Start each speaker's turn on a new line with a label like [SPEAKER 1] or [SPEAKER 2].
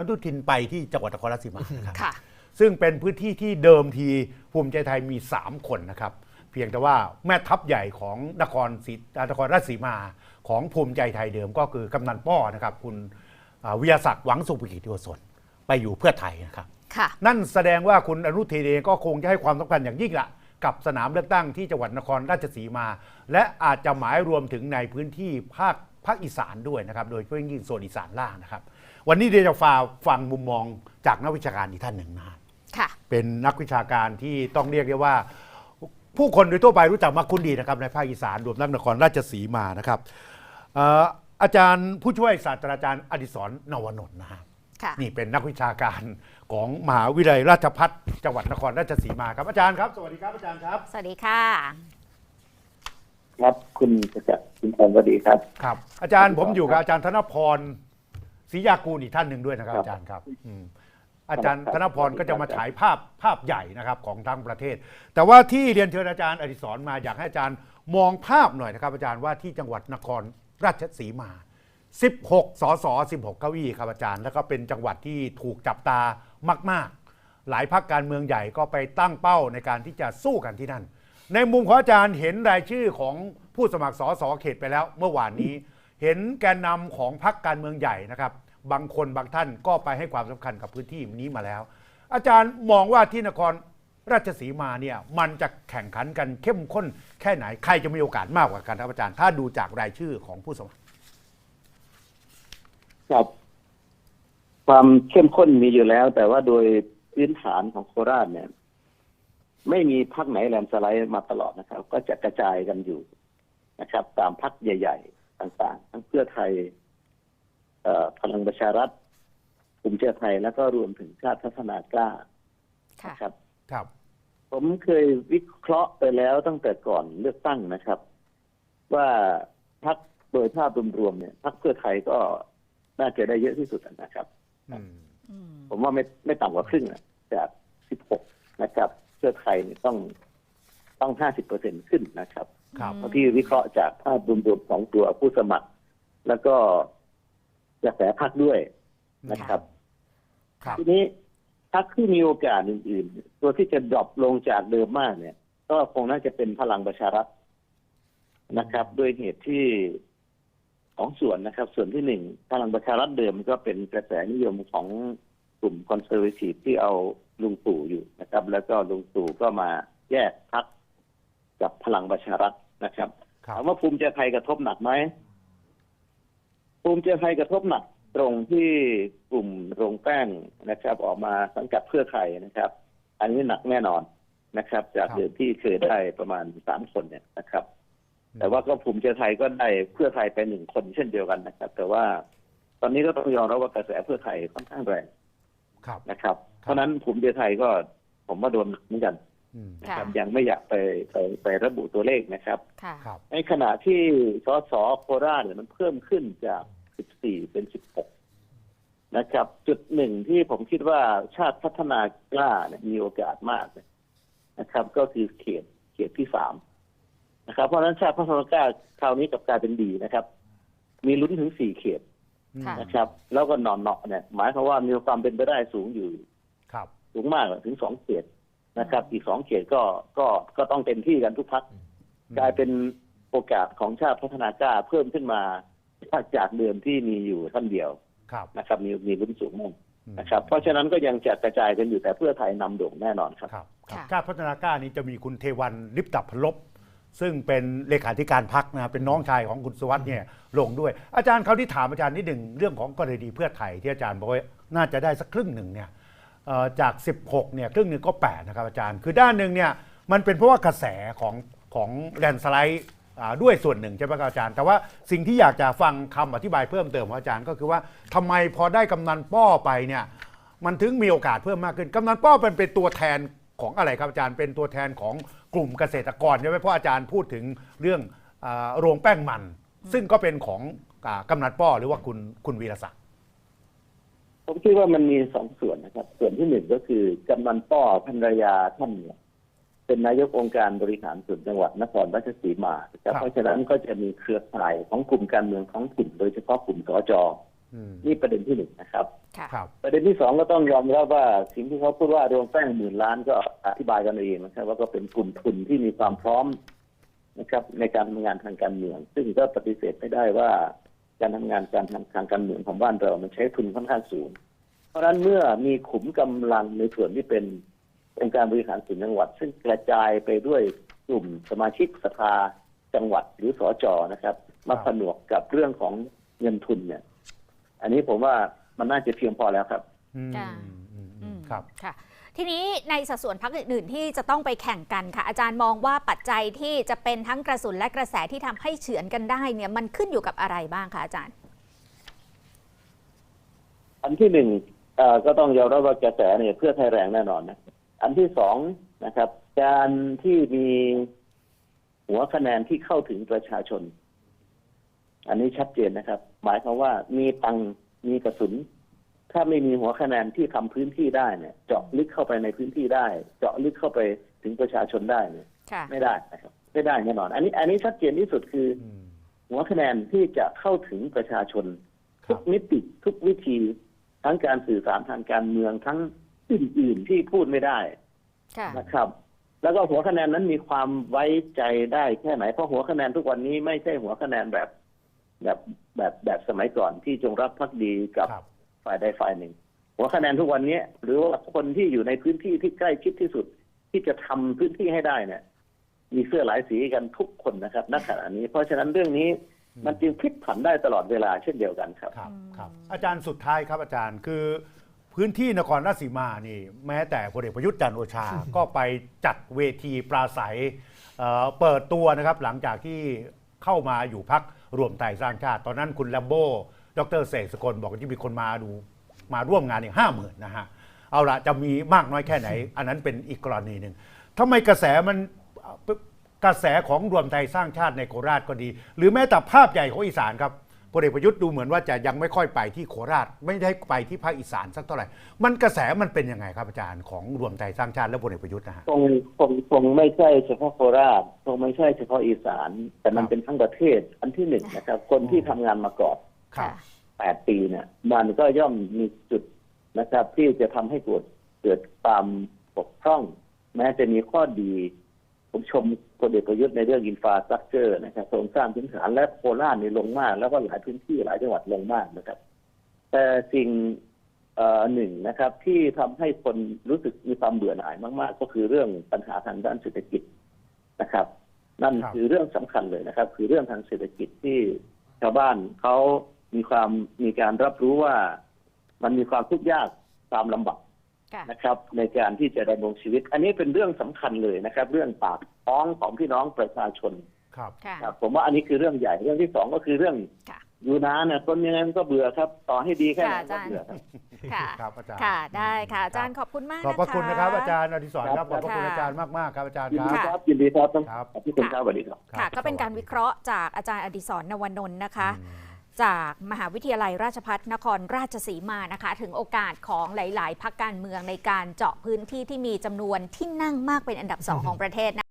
[SPEAKER 1] อนุทินไปที่จังหวัดนครราชสีมานะครับ
[SPEAKER 2] ค่ะ
[SPEAKER 1] ซึ่งเป็นพื้นที่ที่เดิมทีภูมิใจไทยมี 3 คนนะครับ เพียงแต่ว่าแม่ทัพใหญ่ของนครศรีนครราชสีมาของภูมิใจไทยเดิมก็คือกำนันป้อนะครับ คุณอ่าวิทยาศักดิ์หวังสุภกิจโยศนไปอยู่เพื่อไทยนะครับ
[SPEAKER 2] ค่ะ
[SPEAKER 1] นั่นแสดงว่าคุณอนุทินเองก็คงจะให้ความสำคัญอย่างยิ่งละกับสนามเลือกตั้งที่จังหวัดนครราชสีมา และอาจจะหมายรวมถึงในพื้นที่ภาคภาคอีสานด้วยนะครับ โดยเฉพาะยิ่งโซนอีสานล่างนะครับ วันนี้เดี๋ยวจะฟังฟังมุมมองจากนักวิชาการอีกท่านหนึ่งนะฮะ
[SPEAKER 2] ค่ะ
[SPEAKER 1] เป็นนักวิชาการที่ต้องเรียกได้ว่า ผู้คนโดยทั่วไปรู้จักมากคุณดีนะครับในภาคอีสานรวมทั้งนครราชสีมานะครับเอ่ออาจารย์ผู้ช่วยศาสตราจารย์อดิศรนวนนท์นะฮะ
[SPEAKER 2] ค่ะ
[SPEAKER 1] นี่เป็นนักวิชาการของมหาวิทยาลัยราชภัฏจังหวัดนครราชสีมาครับอาจารย์ครับ สวัสดีครับอาจารย์ครับ
[SPEAKER 2] สวัสดีค่ะ
[SPEAKER 3] ครับคุณประจักษ์คุณพรสวัสดีครับ
[SPEAKER 1] ครับ อาจารย์ผมอยู่กับอาจารย์ธนพร ศรียากูลอีกท่านหนึ่งด้วยนะครับ
[SPEAKER 3] ครับ
[SPEAKER 1] อาจารย์ครับอืมอาจารย์
[SPEAKER 3] ครับ
[SPEAKER 1] ธนพรก็จะมาฉายภาพภาพใหญ่นะครับของทั้งประเทศ แต่ว่าที่เรียนเชิญอาจารย์อดิศรมาอยากให้อาจารย์มองภาพหน่อยนะครับ อาจารย์ว่าที่จังหวัดนครราชสีมา 16 สส 16 เก้าอี้ครับอาจารย์ แล้วก็เป็นจังหวัดที่ถูกจับตามาก ๆ หลายพักการเมืองใหญ่ก็ไปตั้งเป้าในการที่จะสู้กันที่นั่น ในมุมของอาจารย์เห็นรายชื่อของผู้สมัครสสเขตไปแล้วเมื่อวานนี้ เห็นแกนนำของพรรคการเมืองใหญ่นะครับบางคนบางท่านก็ไปให้ความสำคัญกับพื้นที่นี้มาแล้ว อาจารย์มองว่าที่นครราชสีมาเนี่ยมันจะแข่งขันกันเข้มข้นแค่ไหนใครจะมีโอกาสมากกว่ากันครับอาจารย์ ถ้าดูจากรายชื่อของผู้สมัคร
[SPEAKER 3] ครับความเข้มข้นมีอยู่แล้ว แต่ว่าโดยพื้นฐานของโคราชเนี่ย ไม่มีพักไหนแลนสไลด์มาตลอดนะครับ ก็จะกระจายกันอยู่นะครับ ตามพักใหญ่ ๆ ต่างๆ ทั้งเพื่อไทยเอ่อพลังประชารัฐภูมิใจไทยแล้วก็รวมถึงชาติพัฒนากล้า
[SPEAKER 2] ค่ะ
[SPEAKER 3] นะครับ
[SPEAKER 1] ครับ
[SPEAKER 3] ผมเคยวิเคราะห์ไปแล้วตั้งแต่ก่อนเลือกตั้งนะครับ ว่าพักโดยภาพรวมๆเนี่ยพักเพื่อไทยก็น่าจะได้เยอะที่สุดนะครับ
[SPEAKER 1] อืม
[SPEAKER 2] อืม
[SPEAKER 3] ผมว่าไม่ไม่ต่ำกว่าครึ่งอะจาก 16 นะครับ เพื่อไทยเนี่ยต้องต้อง 50เปอร์เซ็นขึ้นนะครับ
[SPEAKER 1] ครับ
[SPEAKER 3] เพราะที่วิเคราะห์จากภาพรวมๆของตัวผู้สมัคร แล้วก็กระแสพักด้วยนะครับ
[SPEAKER 1] ครับ
[SPEAKER 3] ทีนี้พักที่มีโอกาสอื่น ๆ ตัวที่จะดรอปลงจากเดิมมากเนี่ย ก็คงน่าจะเป็นพลังประชารัฐนะครับ ด้วยเหตุที่สองส่วนนะครับ ส่วนที่หนึ่งพลังประชารัฐเดิมก็เป็นกระแสนิยมของกลุ่มคอนเซอร์วทีฟที่เอาลุงตู่อยู่นะครับ แล้วก็ลุงตู่ก็มาแยกพัก กับพลังประชารัฐนะครับ
[SPEAKER 1] ครับ
[SPEAKER 3] ถามว่าภูมิใจไทยกระทบหนักไหมภูมิใจไทยกระทบหนักตรงที่กลุ่มโรงแป้งนะครับ ออกมาสังกัดเพื่อไทยนะครับ อันนี้หนักแน่นอนนะครับ จาก
[SPEAKER 1] ครับ
[SPEAKER 3] เดิมที่เคยได้ประมาณสามคนเนี่ยนะครับ แต่ว่าก็ภูมิใจไทยก็ได้เพื่อไทยไปหนึ่งคนเช่นเดียวกันนะครับ แต่ว่าตอนนี้ก็ต้องยอมรับว่ากระแสเพื่อไทยค่อนข้างแรง
[SPEAKER 1] ครับ
[SPEAKER 3] นะครับ เพราะฉะนั้นภูมิใจไทยก็ผมว่าโดนหนักเหมือนกัน
[SPEAKER 1] อืม
[SPEAKER 3] นะครับ
[SPEAKER 2] ค่ะ
[SPEAKER 3] ยังไม่อยากไปไปไประบุตัวเลขนะครับ
[SPEAKER 2] ค่ะ
[SPEAKER 1] ครับ
[SPEAKER 3] ในขณะที่สสโคราชเนี่ยมันเพิ่มขึ้นจาก 14 เป็น 16 นะครับ จุดหนึ่งที่ผมคิดว่าชาติพัฒนากล้าเนี่ยมีโอกาสมากเลยนะครับ ก็คือเขตเขตที่สามนะครับ เพราะฉะนั้นชาติพัฒนากล้าคราวนี้กลับกลายเป็นดีนะครับ มีลุ้นถึงสี่เขต
[SPEAKER 2] ค่ะ
[SPEAKER 3] นะครับ แล้วก็หนอนเนาะเนี่ย หมายความว่ามีความเป็นไปได้สูงอยู่
[SPEAKER 1] ครับ
[SPEAKER 3] สูงมากอะถึงสองเขต นะครับ อีกสองเขตก็ก็ก็ต้องเต็มที่กันทุกพักกลายเป็นโอกาสของชาติพัฒนากล้าเพิ่มขึ้นมาจากเดิมที่มีอยู่ท่านเดียว
[SPEAKER 1] ครับ
[SPEAKER 3] นะครับ มีมีลุ้นสูงมาก
[SPEAKER 1] อืม
[SPEAKER 3] นะครับ เพราะฉะนั้นก็ยังจะกระจายกันอยู่แต่เพื่อไทยนำโด่งแน่นอนครับ
[SPEAKER 1] ครับครับ
[SPEAKER 2] ค่ะ
[SPEAKER 1] ชาติพัฒนากล้านี้จะมีคุณเทวันลิปตับพลบซึ่งเป็นเลขาธิการพักนะเป็นน้องชายของคุณสวัสด์เนี่ยลงด้วย อาจารย์เขาที่ถามอาจารย์นิดหนึ่งเรื่องของกรณีเพื่อไทยที่อาจารย์บอกว่าน่าจะได้สักครึ่งหนึ่งเนี่ยเอ่อ จาก 16 เนี่ยครึ่งหนึ่งก็ 8 นะครับอาจารย์ คือด้านหนึ่งเนี่ยมันเป็นเพราะว่ากระแสของของแลนสไลด์ด้วยส่วนหนึ่งใช่ไหมครับอาจารย์ แต่ว่าสิ่งที่อยากจะฟังคำอธิบายเพิ่มเติมของอาจารย์ก็คือว่าทำไมพอได้กำนันป้อไปเนี่ยมันถึงมีโอกาสเพิ่มมากขึ้นกำนันป้อเป็นเป็นตัวแทนของอะไรครับอาจารย์ เป็นตัวแทนของกลุ่มเกษตรกรใช่ไหมเพราะอาจารย์พูดถึงเรื่องอโรงแป้งมัน ซึ่งก็เป็นของอากำนันป้อหรือว่าคุณคุณวีรศักดิ์
[SPEAKER 3] ผมคิดว่ามันมีสองส่วนนะครับ ส่วนที่หนึ่งก็คือกำนันป้อภรรยาท่านเนี่ยเป็นนายกองค์การบริหารส่วนจังหวัดนครราชสีมานะครับเพราะฉะนั้นก็จะมีเครือข่ายของกลุ่มการเมืองท้องถิ่นโดยเฉพาะกลุ่มสจ
[SPEAKER 1] อืม
[SPEAKER 3] นี่ประเด็นที่หนึ่งนะครับ
[SPEAKER 2] ค่ะ
[SPEAKER 1] ครับ
[SPEAKER 3] ประเด็นที่สองก็ต้องยอมรับว่าสิ่งที่เขาพูดว่าโรงแป้งหมื่นล้านก็อธิบายกันเองนะครับว่าก็เป็นกลุ่มทุนที่มีความพร้อมนะครับ ในการทำงานทางการเมือง ซึ่งก็ปฏิเสธไม่ได้ว่า การทำงานการทางทางการเมืองของบ้านเรา มันใช้ทุนค่อนข้างสูง เพราะฉะนั้นเมื่อมีขุมกำลังในส่วนที่เป็นองค์การบริหารส่วนจังหวัด ซึ่งกระจายไปด้วยกลุ่มสมาชิกสภาจังหวัดหรือสอจอนะครับ มาผนวกกับเรื่องของเงินทุนเนี่ย อันนี้ผมว่ามันน่าจะเพียงพอแล้วครับ
[SPEAKER 1] อืม
[SPEAKER 2] ค่ะ
[SPEAKER 1] อืมอืม
[SPEAKER 2] อืม
[SPEAKER 1] ครับ
[SPEAKER 2] ค่ะ ทีนี้ในสัดส่วนพักอื่นๆ ที่จะต้องไปแข่งกันค่ะ อาจารย์มองว่าปัจจัยที่จะเป็นทั้งกระสุนและกระแสที่ทำให้เฉือนกันได้เนี่ยมันขึ้นอยู่กับอะไรบ้างคะอาจารย์
[SPEAKER 3] อันที่หนึ่งก็ต้องยอมรับว่ากระแสเนี่ยเพื่อไทยแรงแน่นอนนะอันที่สองนะครับ การที่มีหัวคะแนนที่เข้าถึงประชาชน อันนี้ชัดเจนนะครับ หมายความว่ามีตังมีกระสุน ถ้าไม่มีหัวคะแนนที่ทำพื้นที่ได้เนี่ย เจาะลึกเข้าไปในพื้นที่ได้ เจาะลึกเข้าไปถึงประชาชนได้เนี่ย
[SPEAKER 2] ค่ะ
[SPEAKER 3] ไม่ได้นะครับไม่ได้แน่นอน อันนี้อันนี้ชัดเจนที่สุดคือ
[SPEAKER 1] อืม
[SPEAKER 3] หัวคะแนนที่จะเข้าถึงประชาชน
[SPEAKER 1] ค
[SPEAKER 3] ทุ
[SPEAKER 1] รับ
[SPEAKER 3] กมิติทุกวิธี ทั้งการสื่อสารทางการเมืองทั้งอื่นๆที่พูดไม่ได้
[SPEAKER 2] ค่ะ
[SPEAKER 3] นะครับ แล้วก็หัวคะแนนนั้นมีความไว้ใจได้แค่ไหนเพราะหัวคะแนนทุกวันนี้ไม่ใช่หัวคะแนนแบบ แบบแบบแบบสมัยก่อนที่จงรักภักดีกับ
[SPEAKER 1] ครับ
[SPEAKER 3] ฝ่ายใดฝ่ายหนึ่ง หัวคะแนนทุกวันนี้หรือว่าคนที่อยู่ในพื้นที่ที่ใกล้ชิดที่สุด ที่จะทำพื้นที่ให้ได้เนี่ย มีเสื้อหลายสีกันทุกคนนะครับณขณะนี้ เพราะฉะนั้นเรื่องนี้มันจึงพลิกผันได้ตลอดเวลาเช่นเดียวกันครับ
[SPEAKER 1] ครับ
[SPEAKER 2] อืม
[SPEAKER 1] ครับ อาจารย์สุดท้ายครับอาจารย์คือพื้นที่นครราชสีมานี่ แม้แต่พลเอกประยุทธ์จันทร์โอชา ก็ไปจัดเวทีปราศัยเอ่อเปิดตัวนะครับหลังจากที่เข้ามาอยู่พักรวมไทยสร้างชาติ ตอนนั้นคุณแลมโบ้ ดรเสกสกลบอกว่าที่มีคนมาดูมาร่วมงานเนี่ยห้าหมื่นนะฮะเอาละจะมีมากน้อยแค่ไหน อันนั้นเป็นอีกกรณีหนึ่งทำไมกระแสมันกระแสของรวมไทยสร้างชาติในโคราชก็ดี หรือแม้แต่ภาพใหญ่ของอีสานครับพลเอกประยุทธ์ดูเหมือนว่าจะยังไม่ค่อยไปที่โคราช ไม่ได้ไปที่ภาคอีสานสักเท่าไหร่ มันกระแสมันเป็นยังไงครับอาจารย์ของรวมไทยสร้างชาติและพลเอกประยุทธ์นะฮะ
[SPEAKER 3] คงคงคงไม่ใช่เฉพาะโคราชคงไม่ใช่เฉพาะอีสาน แต่มั
[SPEAKER 1] น
[SPEAKER 3] เป็นทั้งประเทศอันที่หนึ่งนะครับ คนที่ทำงานมาก่อน
[SPEAKER 1] ครับ
[SPEAKER 3] แปดปีเนี่ยมันก็ย่อมมีจุดนะครับ ที่จะทำให้เกิดเกิดความปกพร่อง แม้จะมีข้อดี ผมชมพลเอกประยุทธ์ในเรื่องอินฟราสตรักเจอร์นะครับโครงสร้างพื้นฐานและโคราชนี่ลงมาก แล้วก็หลายพื้นที่หลายจังหวัดลงมากนะครับ แต่สิ่งเอ่อหนึ่งนะครับ ที่ทำให้คนรู้สึกมีความเบื่อหน่ายมาก ๆ ก็คือเรื่องปัญหาทางด้านเศรษฐกิจนะครับ นั่น
[SPEAKER 1] ครับ
[SPEAKER 3] คือเรื่องสำคัญเลยนะครับ คือเรื่องทางเศรษฐกิจที่ชาวบ้านเขา มีความมีการรับรู้ว่ามันมีความทุกข์ยากความลำบาก
[SPEAKER 2] ค่ะ
[SPEAKER 3] นะครับ ในการที่จะดำรงชีวิต อันนี้เป็นเรื่องสำคัญเลยนะครับ เรื่องปากท้องของพี่น้องประชาชน
[SPEAKER 1] ครับ
[SPEAKER 2] ค่ะ
[SPEAKER 3] ครับ ผมว่าอันนี้คือเรื่องใหญ่เรื่องที่สองก็คือเรื่อง
[SPEAKER 2] ค่ะ
[SPEAKER 3] อยู่นานเนี่ยคนยังไงมันก็เบื่อครับ ต่อให้ดีแค่ไหน
[SPEAKER 2] ค่ะอา
[SPEAKER 3] ก็
[SPEAKER 2] จารย์
[SPEAKER 3] เบื่อครับ
[SPEAKER 2] ค่ะ
[SPEAKER 1] ครับอาจารย์
[SPEAKER 2] ค่ะได้ค่ะอาจารย์ขอบคุณมาก
[SPEAKER 1] ขอบพระคุณนะครับอาจารย์อดิศรครับข
[SPEAKER 3] ครั
[SPEAKER 1] อบบพระคุณอาจารย์มากๆครับอาจารย์
[SPEAKER 3] ยิน
[SPEAKER 1] ค
[SPEAKER 3] ดี
[SPEAKER 1] รับ
[SPEAKER 3] ครับยินดีครับต้อง
[SPEAKER 1] ครับ
[SPEAKER 3] ขอบคุณครับสวัสดีครับ
[SPEAKER 2] ค่ะ ก็เป็นการวิเคราะห์จากอาจารย์อดิศรนวนนท์นะคะ จากมหาวิทยาลัยราชพัฒนครราชสีมานะคะ ถึงโอกาสของหลาย ๆพักการเมืองในการเจาะพื้นที่ที่มีจำนวนที่นั่งมากเป็นอันดับสองของประเทศนะ